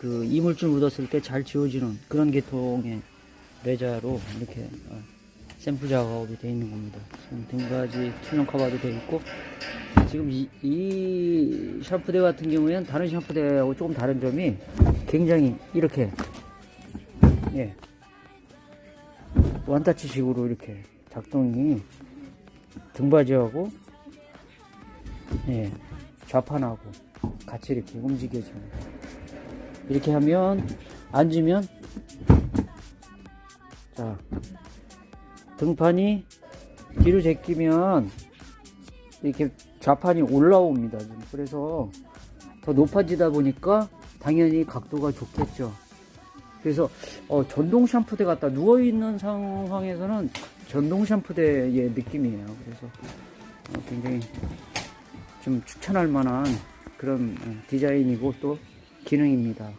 그 이물질 묻었을 때 잘 지워지는 그런 계통의 레자로 이렇게 어, 샘플 작업이 되어 있는 겁니다. 등받이 투명 커버도 되어 있고 지금 이, 이 샴푸대 같은 경우에는 다른 샴푸대하고 조금 다른 점이 굉장히 이렇게 예 원타치식으로 이렇게 작동이 등받이하고 예 좌판하고 같이 이렇게 움직여집니다. 이렇게 하면 앉으면 자 등판이 뒤로 제끼면 이렇게 좌판이 올라옵니다. 지금. 그래서 더 높아지다 보니까 당연히 각도가 좋겠죠. 그래서 어, 전동 샴푸대 같다 누워 있는 상황에서는 전동 샴푸대의 느낌이에요. 그래서 어, 굉장히 좀 추천할 만한 그런 어, 디자인이고 또 기능입니다.